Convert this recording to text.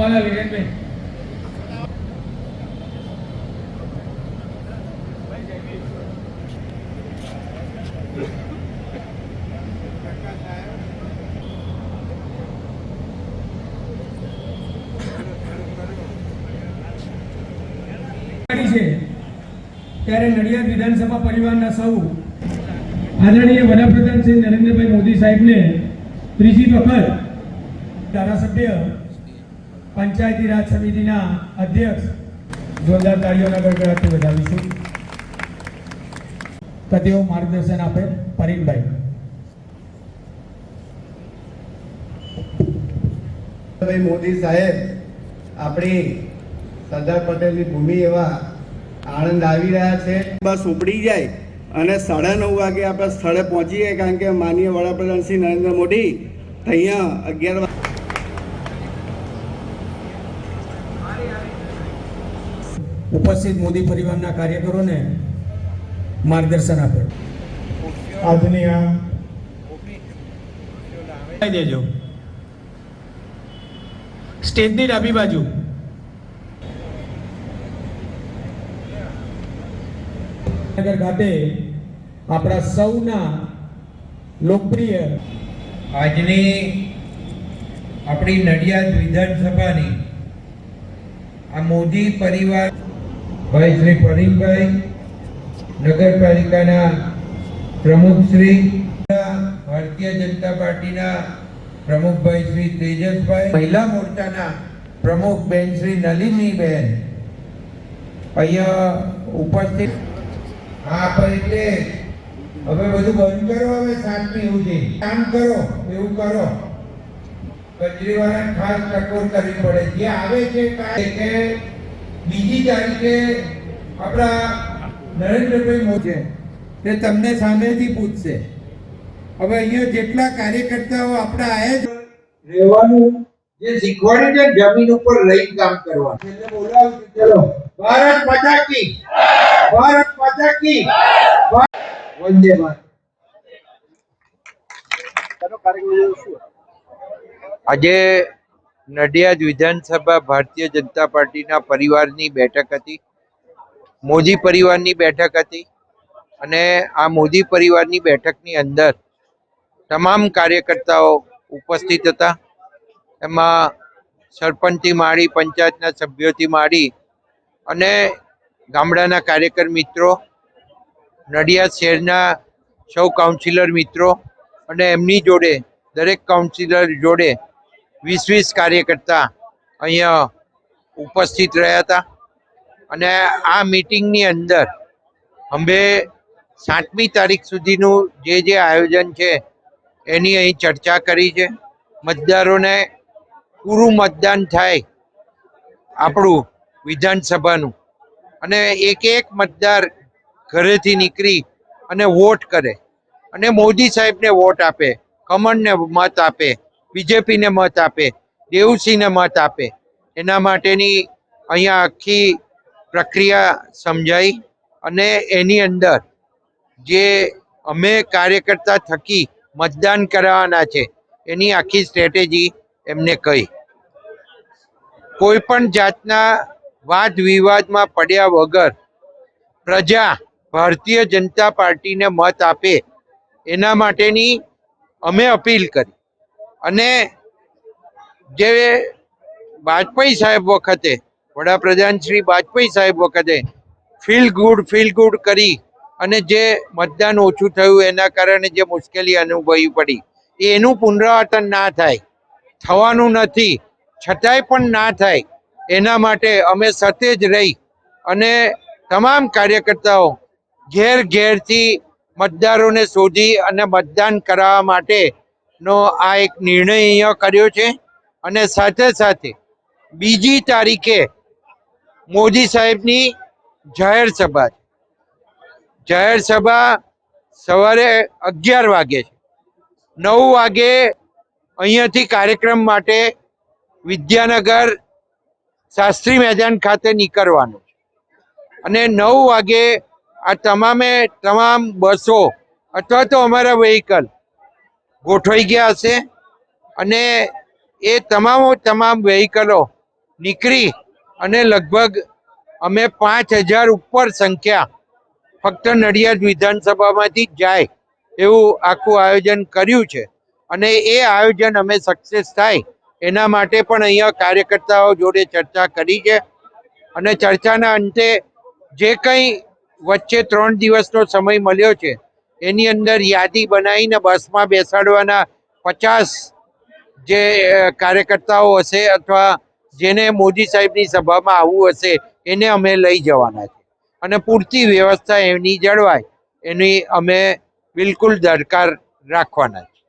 હિરેનભાઈ છે. ત્યારે નડિયાદ વિધાનસભા પરિવારના સૌ આદરણીય વડાપ્રધાન શ્રી નરેન્દ્રભાઈ મોદી સાહેબને ત્રીજી વખત ધારાસભ્ય પંચાયતી રાજ સમિતિના અધ્યક્ષ જોરદાર તાળીઓના ગડગડાટથી વધાવીશું તો તેઓ માર્ગદર્શન આપે પરીનભાઈ. ભાઈ મોદી સાહેબ આપણી સરદાર પટેલની ભૂમિ એવા આણંદ આવી રહ્યા છે. બસ ઉપડી જાય અને સાડા નવ વાગે આપણે સ્થળે પહોંચીએ કારણ કે માનીય વડાપ્રધાન શ્રી નરેન્દ્ર મોદી અહીંયા અગિયાર વાગે ઉપસ્થિત મોદી પરિવારના કાર્યકરોને માર્ગદર્શન આપે આજની આ દેજો. સ્ટેજની ડાબી બાજુ. નગર ખાતે આપણા સૌના લોકપ્રિય આજની આપણી નડિયાદ વિધાનસભાની આ મોદી પરિવાર ભાઈ શ્રી પરીમભાઈ, નગરપાલિકાના પ્રમુખ શ્રી, ભારતીય જનતા પાર્ટીના પ્રમુખભાઈ શ્રી તેજસભાઈ, મહિલા મોરચાના પ્રમુખ બેન શ્રી નલિની બેન અહીંયા ઉપસ્થિત. હા, પણ હવે બધું બંધ કરો, હવે સાતમી સુધી. કામ કરો, એવું કરો. કચરીવાળા ખાસ ટકોર કરવી પડે. જે આવે છે કે બીજી તારીખે આપણા નરેન્દ્રભાઈ મોદી તે તમને સામેથી પૂછશે. હવે અહીંયા જેટલા કાર્યકર્તાઓ આપણા આયા છે રહેવાનું જે શીખવાડ્યું છે જમીન ઉપર રહી કામ કરવાનું. એટલે બોલાવું ચલો. ભારત માતા કી. ભારત માતા કી. વંદે ભારત. આજે નડિયાદ વિધાનસભા ભારતીય જનતા પાર્ટીના પરિવારની બેઠક હતી. મોદી પરિવારની બેઠક હતી અને આ મોદી પરિવારની બેઠકની અંદર તમામ કાર્યકર્તાઓ ઉપસ્થિત હતા. એમાં સરપંચથી માંડી, પંચાયતના સભ્યોથી માંડી અને ગામડાના કાર્યકર મિત્રો, નડિયાદ શહેરના સૌ કાઉન્સિલર મિત્રો અને એમની જોડે, દરેક કાઉન્સિલર જોડે વીસ વીસ કાર્યકર્તા અહીંયા ઉપસ્થિત રહ્યા હતા. અને આ મિટિંગની અંદર અમે સાતમી તારીખ સુધીનું જે જે આયોજન છે એની અહીં ચર્ચા કરી છે. મતદારોને પૂરું મતદાન થાય આપણું વિધાનસભાનું. અને એક એક મતદાર ઘરેથી નીકળી અને વોટ કરે. અને મોદી સાહેબને વોટ આપે, કમળને મત આપે. બીજેપીને મત આપે, દેવસિંહને મત આપે. એના માટેની અહીંયા આખી પ્રક્રિયા સમજાઈ અને એની અંદર જે અમે કાર્યકર્તા થકી મતદાન કરાવવાના છે, એની આખી સ્ટ્રેટેજી એમને કહી. કોઈ પણ જાતના વાદ વિવાદમાં પડ્યા વગર પ્રજા ભારતીય જનતા પાર્ટીને મત આપે, એના માટેની અમે અપીલ કરી. અને જે વાજપેયી સાહેબ વખતે, વડાપ્રધાન શ્રી વાજપેયી સાહેબ વખતે ફીલ ગુડ ફીલ ગુડ કરી અને જે મતદાન ઓછું થયું એના કારણે જે મુશ્કેલી અનુભવી પડી એનું પુનરાવર્તન ના થાય, થવાનું નથી, છતાંય પણ ના થાય, એના માટે અમે સતેજ રહી અને તમામ કાર્યકર્તાઓ ઘેર ઘેરથી મતદારોને શોધી અને મતદાન કરાવવા માટેનો આ એક નિર્ણય અહીંયા કર્યો છે અને સાથે સાથે બીજી તારીખે મોદી સાહેબની જાહેર સભા છે. જાહેર સભા સવારે અગિયાર વાગે છે. નવ વાગે અહીંયાથી કાર્યક્રમ માટે વિદ્યાનગર શાસ્ત્રી મેદાન ખાતે નીકળવાનું છે. અને નવ વાગે આ તમામે તમામ બસો અથવા તો અમારા વ્હીકલ ગોઠવાઈ ગયા હશે. અને એ તમામ તમામ વેહિકલો નીકળી અને લગભગ અમે પાંચ હજાર ઉપર સંખ્યા ફક્ત નડિયાદ વિધાનસભામાંથી જાય એવું આખું આયોજન કર્યું છે. અને એ આયોજન અમે સક્સેસ થાય એના માટે પણ અહીંયા કાર્યકર્તાઓ જોડે ચર્ચા કરી છે. અને ચર્ચાના અંતે જે કંઈ વચ્ચે ત્રણ દિવસનો સમય મળ્યો છે એની અંદર યાદી બનાવીને બસમાં બેસાડવાના પચાસ જે કાર્યકર્તાઓ હશે અથવા જેને મોદી સાહેબની સભામાં આવવું હશે, એને અમે લઈ જવાના છે. અને પૂરતી વ્યવસ્થા એની જળવાય, એની અમે બિલકુલ દરકાર રાખવાના છે.